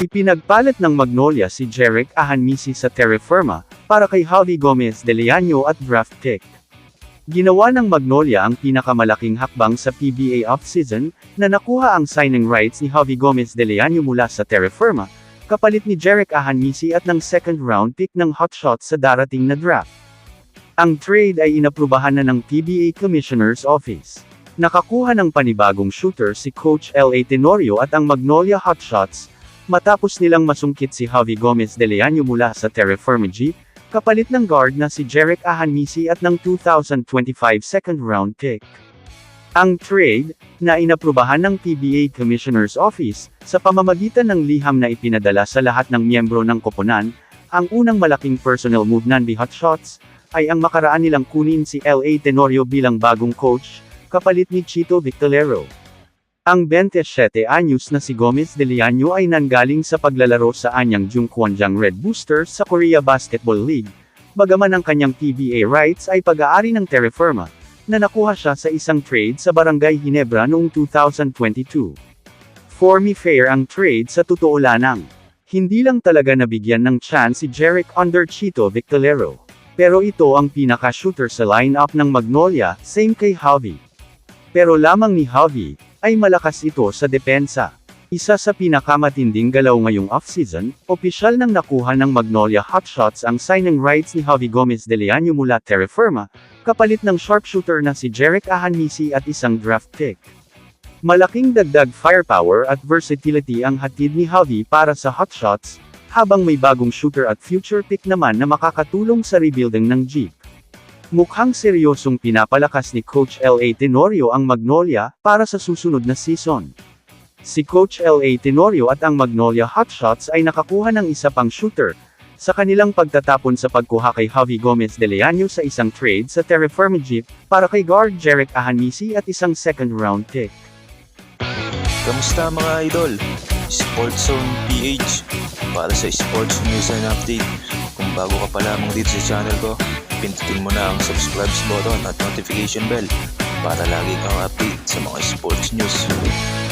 Ipinagpalit ng Magnolia si Jeric Ahanmisi sa Terra Firma, para kay Javi Gomez de Leano at draft pick. Ginawa ng Magnolia ang pinakamalaking hakbang sa PBA offseason, na nakuha ang signing rights ni Javi Gomez de Leano mula sa Terra Firma, kapalit ni Jeric Ahanmisi at ng second round pick ng Hotshots sa darating na draft. Ang trade ay inaprubahan na ng PBA Commissioner's Office. Nakakuha ng panibagong shooter si Coach L.A. Tenorio at ang Magnolia Hotshots, matapos nilang masungkit si Javi Gomez de Leano mula sa Terra Firma G, kapalit ng guard na si Jeric Ahanmisi at ng 2025 second round pick. Ang trade, na inaprubahan ng PBA Commissioner's Office, sa pamamagitan ng liham na ipinadala sa lahat ng miyembro ng koponan, ang unang malaking personal move ng The Hotshots, ay ang makaraan nilang kunin si L.A. Tenorio bilang bagong coach, kapalit ni Chito Victorero. Ang 27 anyos na si Gomez de Leano ay nanggaling sa paglalaro sa anyang Jungkwanjang Red Boosters sa Korea Basketball League, bagaman ang kanyang PBA rights ay pag-aari ng Terra Firma, na nakuha siya sa isang trade sa Barangay Ginebra noong 2022. For me fair ang trade sa totoo lanang. Hindi lang talaga nabigyan ng chance si Jeric under Chito Victorero. Pero ito ang pinaka-shooter sa lineup ng Magnolia, same kay Javi. Pero lamang ni Javi, ay malakas ito sa depensa. Isa sa pinakamatinding galaw ngayong offseason, opisyal nang nakuha ng Magnolia Hotshots ang signing rights ni Javi Gomez de Leano mula Terra Firma, kapalit ng sharpshooter na si Jeric Ahanmisi at isang draft pick. Malaking dagdag firepower at versatility ang hatid ni Javi para sa Hotshots, habang may bagong shooter at future pick naman na makakatulong sa rebuilding ng Jeep. Mukhang seryosong pinapalakas ni Coach L.A. Tenorio ang Magnolia, para sa susunod na season. Si Coach L.A. Tenorio at ang Magnolia Hotshots ay nakakuha ng isa pang shooter, sa kanilang pagtatapon sa pagkuha kay Javi Gomez de Leano sa isang trade sa Terra Firma Jeep, para kay guard Jeric Ahanmisi at isang second round pick. Kamusta mga idol? Sports Zone PH para sa sports news and update. Kung bago ka pa lamang dito sa channel ko, pindutin mo na ang subscribe button at notification bell para lagi kang update sa mga sports news.